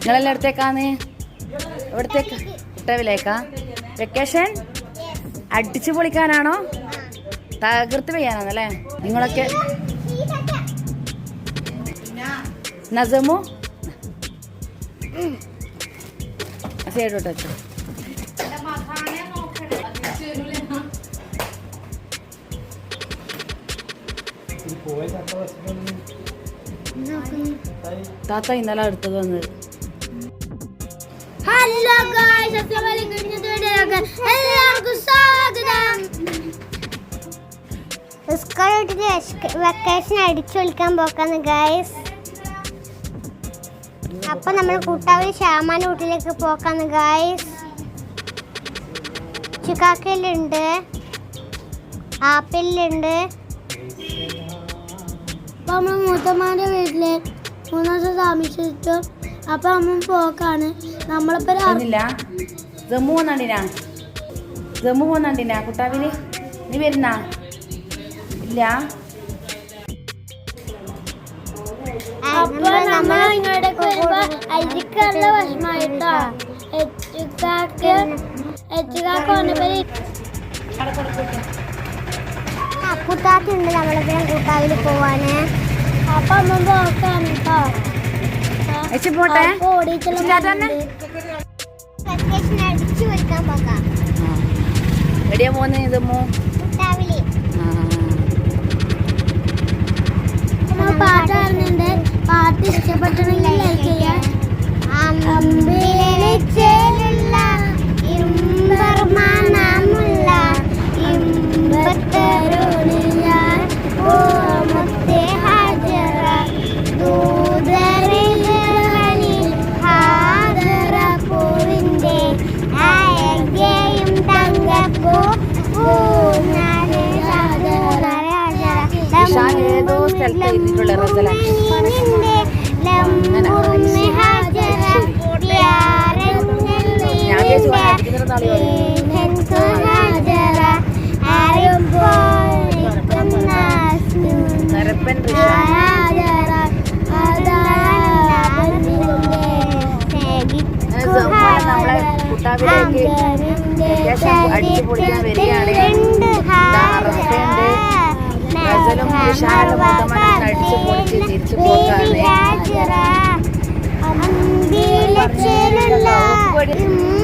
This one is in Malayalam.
നിങ്ങളെല്ലാം എടുത്തേക്കാന്ന് എവിടത്തേക്ക്? ഇട്ടവിലേക്കാ വെക്കേഷൻ? അടിച്ചു പൊളിക്കാനാണോ? തകർത്ത് പെയ്യാനാണല്ലേ? നിങ്ങളൊക്കെ നസമു? സൈഡോട്ട് വെച്ചു. താത്ത ഇന്നലെ അടുത്തത് വന്നത് ഹലോ ഗായ്സ് അസ്സലാമു അലൈക്കും. ഇന്നത്തെ വീഡിയോയിലേക്ക് എല്ലാവർക്കും സ്വാഗതം. സ്കൂൾ വിട്ടിട്ട് വെക്കേഷൻ അടിച്ചു വിളിക്കാൻ പോക്കാന്ന് ഗായ്സ് അപ്പൊ നമ്മൾ കൂട്ടാവിൽ ശ്യാമാന്റെ വീട്ടിലേക്ക് പോക്കാന്ന് ഗായ്സ് ചിക്കാക്കയിലുണ്ട് ആപ്പിളിലുണ്ട്. അപ്പൊ നമ്മൾ മൂത്തമ്മാന്റെ വീട്ടിൽ മൂന്ന് ദിവസം താമസിച്ചു അപ്പൊ നമ്മൾ പോക്കാണ്. നമ്മളിപ്പോ രാ- ഒന്നില്ല ജമ്മു പോന്നണ്ടിനാ ജമ്മു പോന്നണ്ടിനാ കുട്ടാവിന്? നീ വരുന്ന? ഇല്ല. അപ്പൊ നമ്മൾ ഇങ്ങോട്ടേക്ക് വരുമ്പോ വിഷമായിട്ടോ? എച്ചുകാക്ക് എച്ചുകാക്ക് വന്നപ്പോ അപ്പുത്താത്തുണ്ട് നമ്മളിപ്പം കൂട്ടാവിൽ പോവാന് പോട്ടെ? എവിടെയാ പോന്ന് ആ. പാട്ട് അറിഞ്ഞിട്ടുണ്ട് പാട്ട് ഇഷ്ടപ്പെട്ടിട്ടുണ്ടെങ്കിൽ സ്ഥലത്ത് എഴുതിയിട്ടുള്ള റസല. ഞാൻ വിചാരിച്ചു വായിക്കുന്നത് നാളെ നരപ്പൻ നമ്മളെ കുട്ടാവിലേക്ക് അടിച്ചു പൊളിക്കാൻ വരികയാണ്. ഇതാ റസയുണ്ട് മൂത്തമ്മനും അടിച്ചു പൊളിച്ച് തിരിച്ചു ഇമ്പമാ